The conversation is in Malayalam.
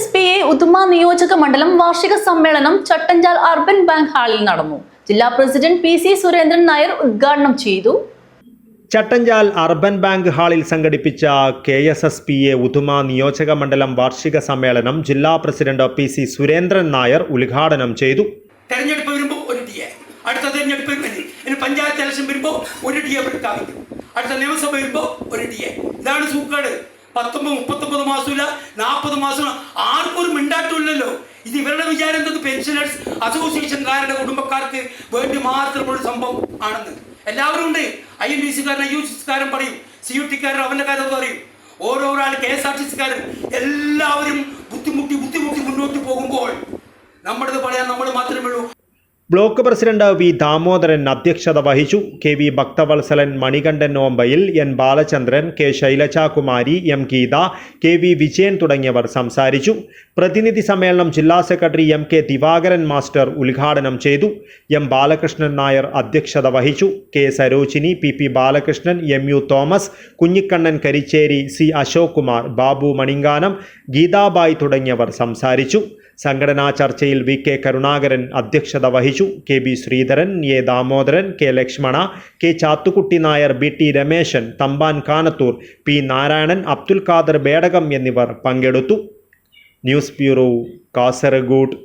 എസ് പി എ ഉദുമ നിയോജക മണ്ഡലം വാർഷിക സമ്മേളനം ചട്ടഞ്ചാൽ അർബൻ ബാങ്ക് ഹാളിൽ നടന്നു. ജില്ലാ president P C Surendran Nair ഉദ്ഘാടനം ചെയ്തു. ചട്ടഞ്ചാൽ അർബൻ ബാങ്ക് ഹാളിൽ സംഘടിപ്പിച്ച K S S P A Uduma നിയോജക മണ്ഡലം വാർഷിക സമ്മേളനം ജില്ലാ president P C Surendran Nair ഉദ്ഘാടനം ചെയ്തു. തെരഞ്ഞെടുപ്പ് വരുമ്പോൾ ഒരു ഡി എ അടുത്ത തെരഞ്ഞെടുപ്പ് പഞ്ചായത്ത് ഇലക്ഷൻ വരുമ്പോൾ ഒരു ഡി എ പ്രഖ്യാപിക്കും. അടുത്ത നിയമസഭ വരുമ്പോൾ ഒരു ഡി എ ഇതാണ് സൂക്കേട്. പത്തൊമ്പത് മുപ്പത്തൊമ്പത് മാസമില്ല നാൽപ്പത് മാസം ആർക്കും ഒരു മിണ്ടാട്ടില്ലല്ലോ ഇത് ഇവരുടെ വിചാരം എന്തത് പെൻഷനേഴ്സ് അസോസിയേഷൻകാരുടെ കുടുംബക്കാർക്ക് വേണ്ടി മാത്രമുള്ള സംഭവം ആണെന്ന്. എല്ലാവരും ഉണ്ട്. ഐ എൻ ഡി സിക്കാരൻ ഐ യു സിക്കാരൻ പറയും. സി യു ടിക്കാരൻ അവന്റെ കാര്യം പറയും ഓരോരോ ആൾ കെ എസ് ആർ ടി സിക്കാരൻ എല്ലാവരും ബുദ്ധിമുട്ടി ബുദ്ധിമുട്ടി മുന്നോട്ട് പോകുമ്പോൾ നമ്മുടേത് പറയാൻ നമ്മൾ മാത്രമേ ഉള്ളൂ. ബ്ലോക്ക് പ്രസിഡന്റ് വി ദാമോദരൻ അധ്യക്ഷത വഹിച്ചു. K V Bhakthavatsalan Manikandan നോമ്പയിൽ N Balachandran K Shailajakumari M Geetha K V Vijayan തുടങ്ങിയവർ സംസാരിച്ചു. പ്രതിനിധി സമ്മേളനം ജില്ലാ secretary M K Divakaran master ഉദ്ഘാടനം ചെയ്തു. എം ബാലകൃഷ്ണൻ നായർ അധ്യക്ഷത വഹിച്ചു. K Sarojini P P Balakrishnan M U Thomas Kunhikannan Karichery C Ashok Kumar Babu Maninkanam Geethabai തുടങ്ങിയവർ സംസാരിച്ചു. സംഘടനാ ചർച്ചയിൽ വി കെ കരുണാകരൻ അധ്യക്ഷത വഹിച്ചു. K B Sreedharan A Damodaran K Lakshmana K Chathukutty Nair B T Rameshan Thampan Kanathur P Narayanan Abdul Khader Bedakam എന്നിവർ പങ്കെടുത്തു. News bureau Kasaragod.